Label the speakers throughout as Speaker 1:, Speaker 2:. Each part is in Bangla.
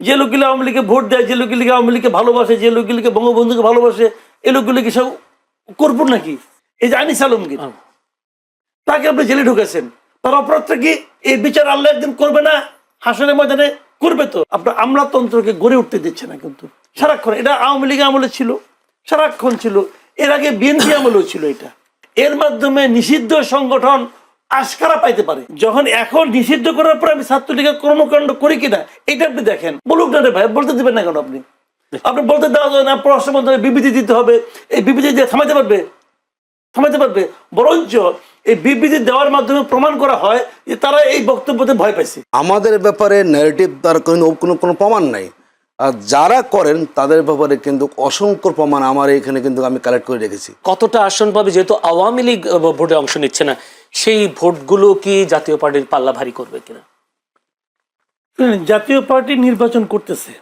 Speaker 1: যে লোকগুলো আওয়ামী লীগে ভোট দেয় যে লোকগুলিকে আওয়ামী লীগকে ভালোবাসে যে লোকগুলিকে বঙ্গবন্ধুকে ভালোবাসে এই লোকগুলো কি সব করব নাকি? এই যে আনিস আলমগীর তাকে আপনি জেলে ঢুকেছেন। তার অপরাধটা কি এই বিচার আল্লাহ একদিন করবে না? হাসনের ময়দানে করবে তো? আপনার আমলাতন্ত্রকে গড়ে উঠতে দিচ্ছে না কিন্তু। সারাক্ষণ এটা আওয়ামী লীগ আমলে ছিল সারাক্ষণ ছিল। এর আগে বিএনপি আমলেও ছিল এটা। এর মাধ্যমে নিষিদ্ধ সংগঠন আশকারা পাইতে পারে। যখন এখন নিষিদ্ধ করার পর আমি ছাত্রলীগের কর্মকাণ্ড করি কিনা, এটা আপনি দেখেন। বলুক না রে ভাই, বলতে দিবেন না কেন আপনি? আপনি বলতে দেওয়া যাবে না, পররাষ্ট্র মন্ত্রণালয় বিবৃতি দিতে হবে। এই বিবৃতি দিয়ে থামাইতে পারবে? থামাতে পারবে? বরঞ্চ এই বিবৃতি দেওয়ার মাধ্যমে প্রমাণ করা হয় যে তারা এই বক্তব্যতে ভয় পাইছে।
Speaker 2: আমাদের ব্যাপারে ন্যারেটিভ তার কোনো কোনো প্রমাণ নাই। যারা করেন তাদের ব্যাপারে কিন্তু অসংখ্য প্রমাণ আমার এখানে কিন্তু আমি কালেক্ট করে রেখেছি।
Speaker 3: কতটা আসন পাবে যেহেতু আওয়ামী লীগ ভোটে অংশ নিচ্ছে না সেই ভোটগুলো কি জাতীয় পার্টির পাল্লা ভারী করবে কিনা?
Speaker 1: জাতীয় পার্টি নির্বাচন করতেছে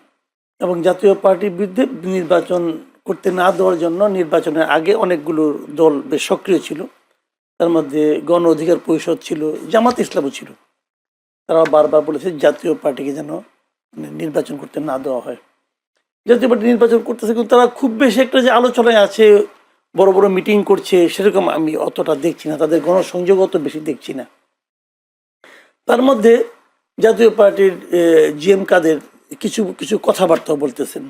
Speaker 1: এবং জাতীয় পার্টির বিরুদ্ধে নির্বাচন করতে না দেওয়ার জন্য নির্বাচনের আগে অনেকগুলো দল বেশ সক্রিয় ছিল। তার মধ্যে গণ অধিকার পরিষদ ছিল জামাত ইসলামও ছিল। তারা বারবার বলেছে জাতীয় পার্টিকে যেন নির্বাচন করতে না দেওয়া হয়। জাতীয় পার্টি নির্বাচন করতেছে কিন্তু তারা খুব বেশি একটা যে আলোচনায় আছে, বড় বড় মিটিং করছে, সেরকম আমি অতটা দেখছি না, তাদের গণসংযোগ অত বেশি দেখছি না। তার মধ্যে জাতীয় পার্টির জিএম কাদের কিছু কিছু কথাবার্তা বলতেছেন।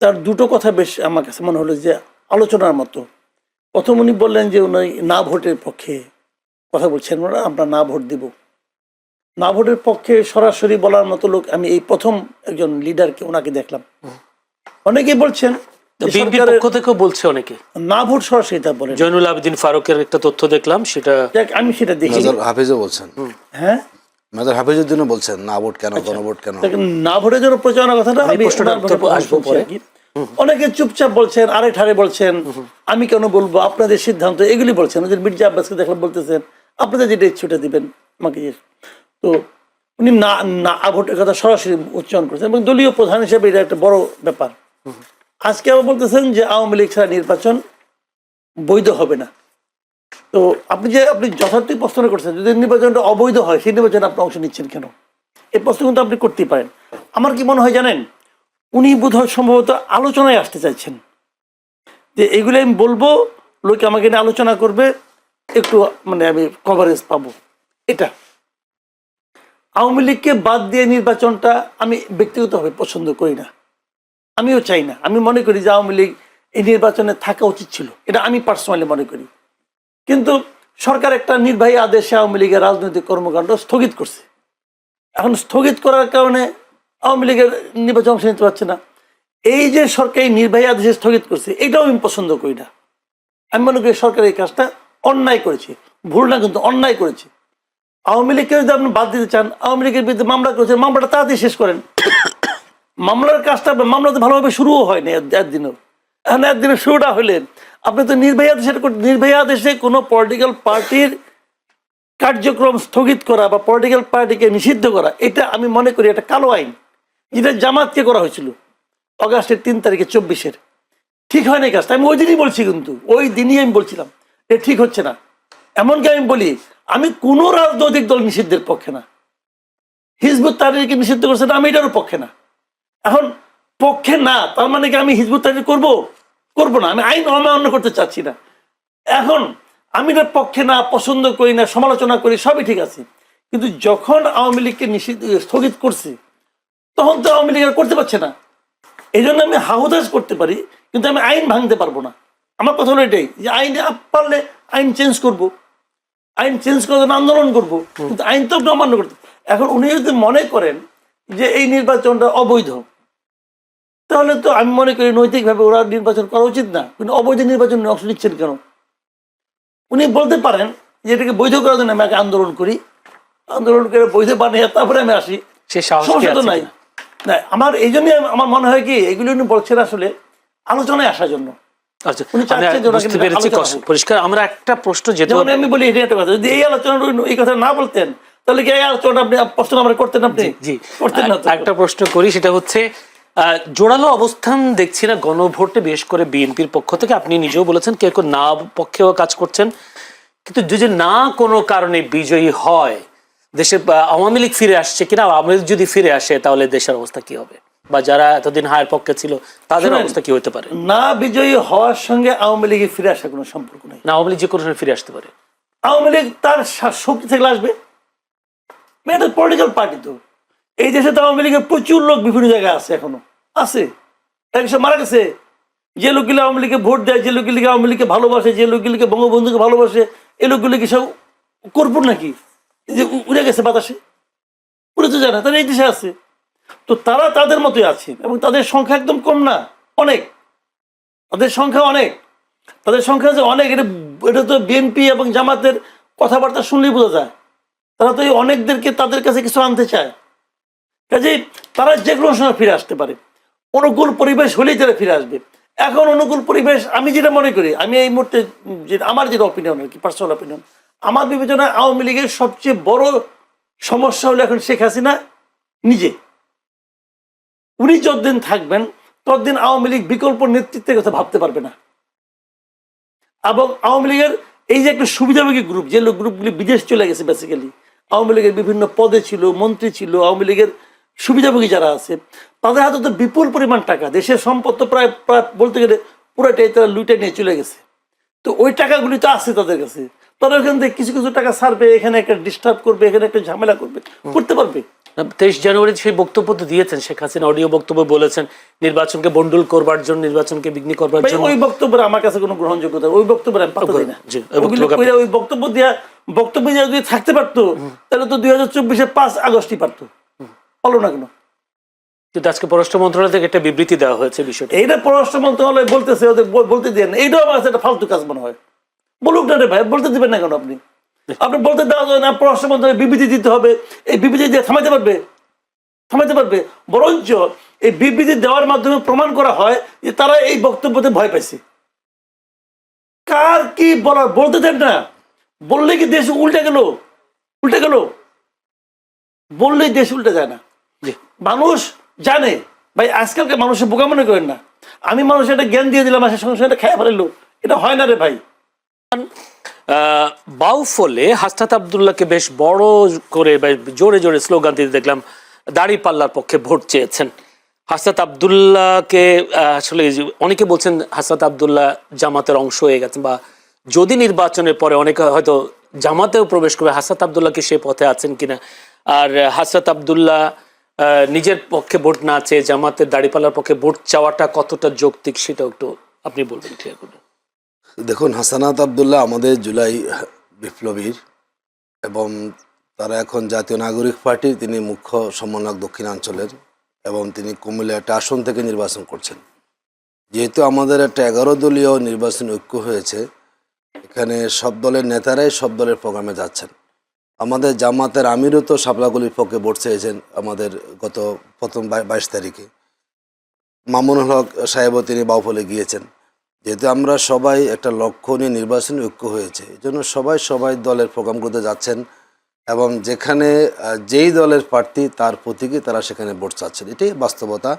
Speaker 1: তার দুটো কথা বেশ আমার কাছে মনে হলো যে আলোচনার মতো। প্রথম উনি বললেন যে উনি না ভোটের পক্ষে কথা বলছেন আমরা না ভোট দিব। না ভোটের পক্ষে সরাসরি বলার মতো লোক আমি এই প্রথম একজন লিডারকে ওনাকে দেখলাম। অনেকেই বলছেন
Speaker 3: পক্ষ থেকেও বলছে অনেকে।
Speaker 1: না ভোট সরাসরি তা বলেন।
Speaker 3: জয়নুল আবেদিন ফারুকের একটা তথ্য দেখলাম সেটা
Speaker 1: আমি সেটা দেখি।
Speaker 2: হাফিজও বলছেন।
Speaker 1: হ্যাঁ?
Speaker 2: মেজর হাফিজুদ্দিনও বলছেন না ভোট কেন গণভোট কেন?
Speaker 1: দেখেন, না ভোটের জন্য প্রচারণা কথাটা
Speaker 3: আমি আসব পরে।
Speaker 1: অনেকে চুপচাপ বলছেন আরে ঠারে বলছেন আমি কেন বলব? আপনাদের সিদ্ধান্ত এগুলি বলছেন। মির্জা আব্বাসকে দেখলাম বলতেছেন আপনাদের যেটা ইচ্ছে ওটা দিবেন। আমাকে যে- তো উনি না না ভোটের কথা সরাসরি উচ্চারণ করেছেন এবং দলীয় প্রধান হিসেবে এটা একটা বড় ব্যাপার। আজকে আবার বলতেছেন যে আওয়ামী লীগ ছাড়া নির্বাচন বৈধ হবে না। তো আপনি যে, আপনি যথার্থই প্রশ্ন করছেন, যদি নির্বাচনটা অবৈধ হয়, সেই নির্বাচনে আপনি অংশ নিচ্ছেন কেন? এই প্রশ্ন কিন্তু আপনি করতেই পারেন। আমার কি মনে হয় জানেন, উনি বোধহয় সম্ভবত আলোচনায় আসতে চাইছেন। যে এগুলো আমি বলব, লোকে আমাকে নিয়ে আলোচনা করবে, একটু মানে আমি কভারেজ পাবো। এটা। আওয়ামী লীগকে বাদ দিয়ে নির্বাচনটা আমি ব্যক্তিগতভাবে পছন্দ করি না। আমিও চাই না। আমি মনে করি যে আওয়ামী লীগ এই নির্বাচনে থাকা উচিত ছিল। এটা আমি পার্সোনালি মনে করি। কিন্তু সরকার একটা নির্বাহী আদেশে আওয়ামী লীগের রাজনৈতিক কর্মকাণ্ড স্থগিত করছে। এখন স্থগিত করার কারণে আওয়ামী লীগের নির্বাচন অংশ নিতে পারছে না। এই যে সরকারি নির্বাহী আদেশে স্থগিত করছে, এটাও আমি পছন্দ করি না। আমি মনে করি সরকার এই কাজটা অন্যায় করেছে। ভুল না, কিন্তু অন্যায় করেছে। আওয়ামী লীগকে যদি আপনি বাদ দিতে চান, আওয়ামী লীগের বিরুদ্ধে মামলা করেছেন, মামলাটা তাড়াতাড়ি শেষ করেন। মামলার কাজটা মামলা তো ভালোভাবে শুরুও হয়নি একদিনও এখন একদিনের শুরুটা হলে আপনি তো নির্বাহী আদেশের নির্বাহী আদেশে কোনো পলিটিক্যাল পার্টির কার্যক্রম স্থগিত করা বা পলিটিক্যাল পার্টিকে নিষিদ্ধ করা, এটা আমি মনে করি একটা কালো আইন। যেটা জামাতকে করা হয়েছিল অগাস্টের তিন তারিখে চব্বিশের। ঠিক হয়নি কাজটা, আমি ওই দিনই বলছি কিন্তু, ওই দিনই আমি বলছিলাম যে ঠিক হচ্ছে না। এমনকি আমি বলি, আমি কোনো রাজনৈতিক দল নিষিদ্ধের পক্ষে না। হিজবুত তাহরিরকে নিষিদ্ধ করছে না, আমি এটারও পক্ষে না। এখন পক্ষে না, তার মানে কি আমি হিজবুত তাহরির করব? করব না, আমি আইন অমান্য করতে চাচ্ছি না। এখন আমি এটার পক্ষে না, পছন্দ করি না, সমালোচনা করি, সবই ঠিক আছে। কিন্তু যখন আওয়ামী লীগকে নিষিদ্ধ, স্থগিত করছে, তখন তো আওয়ামী লীগ করতে পারছে না। এই জন্য আমি হাহুদাস করতে পারি, কিন্তু আমি আইন ভাঙতে পারব না। আমার কথা হলো এটাই, যে আইন পারলে আইন চেঞ্জ করব। আইন চেঞ্জ করার জন্য আন্দোলন করব। কিন্তু আইন তো অমান্য করতে এখন উনি যদি মনে করেন যে এই নির্বাচনটা অবৈধ তাহলে তো আমি মনে করি নৈতিকভাবে ওরা নির্বাচন করা উচিত না। কিন্তু অবৈধ নির্বাচনে অংশ নিচ্ছেন কেন? উনি বলতে পারেন যে এটাকে বৈধ করার জন্য আমি আগে আন্দোলন করি। আন্দোলন করে বৈধ বানিয়ে তারপরে আমি আসি।
Speaker 3: সে
Speaker 1: সমস্যা তো নাই। না আমার এই জন্যই আমার মনে হয় কি এগুলো উনি বলছেন আসলে আলোচনায় আসার জন্য।
Speaker 3: আচ্ছা বুঝতে পেরেছি। পরিষ্কার আমরা একটা প্রশ্ন
Speaker 1: আমি বলি এটা কথা যদি এই আলোচনা এই কথা না বলতেন তাহলে কি এই আপনি প্রশ্ন আমরা করতেন আপনি?
Speaker 3: জি
Speaker 1: করতেন না
Speaker 3: একটা প্রশ্ন করি সেটা হচ্ছে জোরালো অবস্থান দেখছি না গণভোটে বিশেষ করে বিএনপির পক্ষ থেকে। আপনি নিজেও বলেছেন কেউ কেউ না পক্ষেও কাজ করছেন। কিন্তু যদি না কোনো কারণে বিজয়ী হয় দেশে আওয়ামী লীগ ফিরে আসছে কিনা আওয়ামী লীগ যদি ফিরে আসে তাহলে দেশের অবস্থা কি হবে? বা যারা এতদিন হায়ের পক্ষে ছিল তাদের অবস্থা কি হতে পারে?
Speaker 1: না বিজয়ী হওয়ার সঙ্গে আওয়ামী লীগের ফিরে আসার কোনো সম্পর্ক নেই।
Speaker 3: না আওয়ামী লীগ যে কোনো সময় ফিরে আসতে পারে।
Speaker 1: আওয়ামী লীগ তার শক্তি থেকে আসবে এটা পলিটিক্যাল পার্টি তো। এই দেশে তো আওয়ামী লীগের প্রচুর লোক বিভিন্ন জায়গায় আছে এখনও। আছে। মারা গেছে। যে লোকগুলো আওয়ামী লীগে ভোট দেয় যে লোকগুলি আওয়ামী লীগকে ভালোবাসে যে লোকগুলিকে বঙ্গবন্ধুকে ভালোবাসে এই লোকগুলি কি সব করব নাকি? যে উড়ে গেছে বাতাসে। উড়ে তো জানা তারা এই দেশে আছে। তো তারা তাদের মতোই আছে এবং তাদের সংখ্যা একদম কম না, অনেক। তাদের সংখ্যা অনেক। তাদের সংখ্যা যে অনেক, এটা এটা তো বিএনপি এবং জামাতের কথাবার্তা শুনলেই বোঝা যায়। তারা তো এই অনেকদেরকে তাদের কাছে কিছু আনতে চায়। কাজে তারা যে কোনো সময় ফিরে আসতে পারে। অনুকূল পরিবেশ হলেই তারা ফিরে আসবে। এখন অনুকূল পরিবেশ, আমি যেটা মনে করি, আমি এই মুহূর্তে যে আমার যেটা অপিনিয়ন আর কি পার্সোনাল অপিনিয়ন আমার বিবেচনায় আওয়ামী লীগের সবচেয়ে বড় সমস্যা হলো এখন শেখ হাসিনা নিজে। উনি যতদিন থাকবেন, ততদিন আওয়ামী লীগ বিকল্প নেতৃত্বের কথা ভাবতে পারবে না। এবং আওয়ামী লীগের এই যে একটা সুবিধাভোগী গ্রুপ যে লোক গ্রুপগুলি বিদেশ চলে গেছে বেসিক্যালি আওয়ামী লীগের বিভিন্ন পদে ছিল, মন্ত্রী ছিল, আওয়ামী লীগের সুবিধাভোগী যারা আছে, তাদের হাতে তো বিপুল পরিমাণ টাকা, দেশের সম্পদ তো প্রায় প্রায় বলতে গেলে পুরোটাই তারা লুটে নিয়ে চলে গেছে। তো ওই টাকাগুলি তো আছে তাদের কাছে। তারা ওখান থেকে কিছু কিছু টাকা ছাড়বে এখানে একটা ডিস্টার্ব করবে এখানে একটা ঝামেলা করবে। করতে পারবে।
Speaker 3: তেইশ জানুয়ারি সেই বক্তব্য তো দিয়েছেন শেখ হাসিনা অডিও বক্তব্য বলেছেন নির্বাচনকে বন্ডুল করবার জন্য নির্বাচনকে বিঘ্নি করবার জন্য।
Speaker 1: ওই বক্তব্যের আমার কাছে কোনো গ্রহণযোগ্যতা ওই বক্তব্যের আমি পাত্তা দিই না।
Speaker 3: ওই বক্তব্য
Speaker 1: বক্তব্য দিয়া বক্তব্য দিয়া যদি থাকতে পারতো তাহলে তো দুই হাজার চব্বিশে পাঁচ আগস্টই পারতো। হলো না কেন?
Speaker 3: কিন্তু আজকে পররাষ্ট্র মন্ত্রণালয় থেকে একটা বিবৃতি দেওয়া হয়েছে বিষয়টা।
Speaker 1: এইটা পররাষ্ট্র মন্ত্রণালয় বলতেছে ওদের বল- বলতে দেন। এইটাও আমার কাছে একটা ফালতু কাজ মনে হয়। বলুক না রে ভাই বলতে দিবেন না কেন আপনি? আপনি বলতে দেওয়া যায় না পররাষ্ট্র মন্ত্রণালয় বিবৃতি দিতে হবে। এই বিবৃতি দিয়ে থামাইতে পারবে? থামাইতে পারবে? বরঞ্চ এই বিবৃতি দেওয়ার মাধ্যমে প্রমাণ করা হয় যে তারা এই বক্তব্যতে ভয় পাইছে। কার কি বলার? বলতে দেন না। বললে কি দেশ উল্টে গেল? উল্টে গেল? বললেই দেশ উল্টে যায় না। মানুষ জানে। ভাই আজকালকে মানুষের বোকা মনে করেন না। আমি মানুষের একটা জ্ঞান দিয়ে দিলাম আসে সঙ্গে সঙ্গে এটা খেয়ে ফেলাইলো। এটা হয় না রে ভাই।
Speaker 3: বাউফলে হাসনাত আবদুল্লাহকে বেশ বড় করে জোরে জোরে স্লোগান দিতে দেখলাম দাড়ি পাল্লার পক্ষে ভোট চেয়েছেন। হাসনাত আবদুল্লাহকে আসলে অনেকে বলছেন হাসনাত আবদুল্লাহ জামাতের অংশ হয়ে গেছেন বা যদি নির্বাচনের পরে অনেকে হয়তো জামাতেও প্রবেশ করবে হাসনাত আবদুল্লাহকে সে পথে আছেন কিনা? আর হাসনাত আবদুল্লাহ নিজের পক্ষে ভোট না চেয়ে জামাতের দাড়িপাল্লার পক্ষে ভোট চাওয়াটা কতটা যৌক্তিক সেটাও একটু আপনি বলবেন ঠিক আছে
Speaker 2: দেখুন, হাসানাত আবদুল্লাহ আমাদের জুলাই বিপ্লবীর এবং তারা এখন জাতীয় নাগরিক পার্টির তিনি মুখ্য সমন্বয়ক দক্ষিণাঞ্চলের এবং তিনি কুমিল্লা একটা আসন থেকে নির্বাচন করছেন। যেহেতু আমাদের একটা এগারো দলীয় নির্বাচন ঐক্য হয়েছে, এখানে সব দলের নেতারাই সব দলের প্রোগ্রামে যাচ্ছেন। আমাদের জামাতের আমিরও তো সাপলাগুলির পক্ষে ভোট চেয়েছেন আমাদের গত প্রথম বাইশ তারিখে। মামুন হক সাহেবও তিনি বাউফলে গিয়েছেন। যেহেতু আমরা সবাই একটা লক্ষ্য নিয়ে নির্বাচনী ঐক্য হয়েছে, এই জন্য সবাই সবাই দলের প্রোগ্রামগুলোতে যাচ্ছেন এবং যেখানে যেই দলের প্রার্থী তার প্রতীকে তারা সেখানে ভোট চাচ্ছেন। এটাই বাস্তবতা।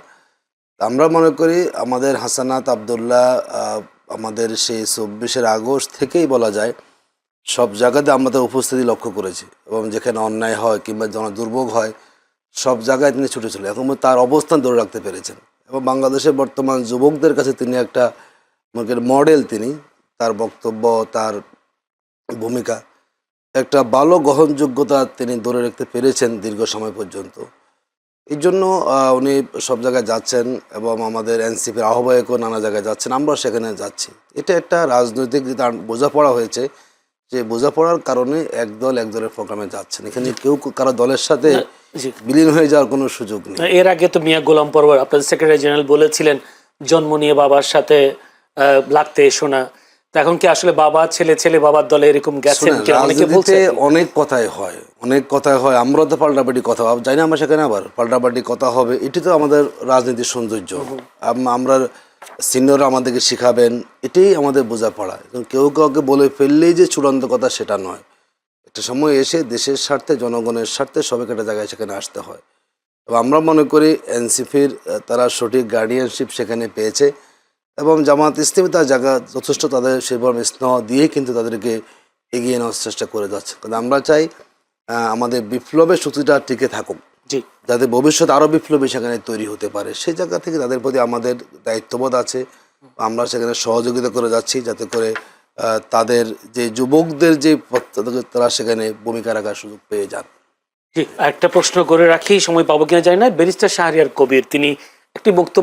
Speaker 2: আমরা মনে করি আমাদের হাসানাত আবদুল্লাহ আমাদের সেই চব্বিশের আগস্ট থেকেই বলা যায় সব জায়গাতে আমাদের উপস্থিতি লক্ষ্য করেছি এবং যেখানে অন্যায় হয় কিংবা জন দুর্ভোগ হয়, সব জায়গায় তিনি ছুটে চলে এখন তার অবস্থান ধরে রাখতে পেরেছেন। এবং বাংলাদেশের বর্তমান যুবকদের কাছে তিনি একটা মডেল তিনি তার বক্তব্য তার ভূমিকা একটা ভালো গ্রহণযোগ্যতা তিনি ধরে রাখতে পেরেছেন দীর্ঘ সময় পর্যন্ত। এই জন্য উনি সব জায়গায় যাচ্ছেন এবং আমাদের এনসিপির আহ্বায়কও নানা জায়গায় যাচ্ছেন আমরা সেখানে যাচ্ছি। এটা একটা রাজনৈতিক যে তার বোঝাপড়া হয়েছে যে বোঝাপড়ার কারণে এক দল এক দলের প্রোগ্রামে যাচ্ছেন। এখানে কেউ কারও দলের সাথে বিলীন হয়ে যাওয়ার কোনো সুযোগ নেই।
Speaker 3: এর আগে তো মিয়া গোলাম পরওয়ার আপনাদের সেক্রেটারি জেনারেল বলেছিলেন জন্ম নিয়ে বাবার সাথে লাগতে এসো না। এখন কি আসলে বাবা ছেলে ছেলে বাবার দলে এরকম গেছেন অনেকে বলছে
Speaker 2: অনেক কথাই হয় অনেক কথাই হয়। আমরা তো পাল্টাপাল্টি কথা জানি না আমরা সেখানে আবার পাল্টাপাল্টি কথা হবে। এটি তো আমাদের রাজনীতির সৌন্দর্য। আমরা সিনিয়ররা আমাদেরকে শিখাবেন এটাই আমাদের বোঝাপড়া। কেউ কাউকে বলে ফেললেই যে চূড়ান্ত কথা সেটা নয়। একটা সময় এসে দেশের স্বার্থে জনগণের স্বার্থে সবাইকে একটা জায়গায় সেখানে আসতে হয়। এবং আমরা মনে করি এনসিপির তারা সঠিক গার্ডিয়ানশিপ সেখানে পেয়েছে। এবং জামাত ইসলামী তার জায়গা যথেষ্ট তাদের সেভাবে স্নেহ দিয়ে কিন্তু তাদেরকে এগিয়ে নেওয়ার চেষ্টা করে যাচ্ছে। কারণ আমরা চাই আমাদের বিপ্লবের সূচিটা টিকে থাকুক।
Speaker 3: জি।
Speaker 2: যাতে ভবিষ্যতে আরও বিপ্লবী সেখানে তৈরি হতে পারে। সেই জায়গা থেকে তাদের প্রতি আমাদের দায়িত্ববোধ আছে। আমরা সেখানে সহযোগিতা করে যাচ্ছি যাতে করে তাদের যে যুবকদের যে তারা সেখানে ভূমিকা রাখার সুযোগ পেয়ে যান।
Speaker 3: জি একটা প্রশ্ন করে রাখি সময় পাবো কিনা জানি না। ব্যারিস্টার শাহরিয়ার কবির তিনি একটি বক্তব্য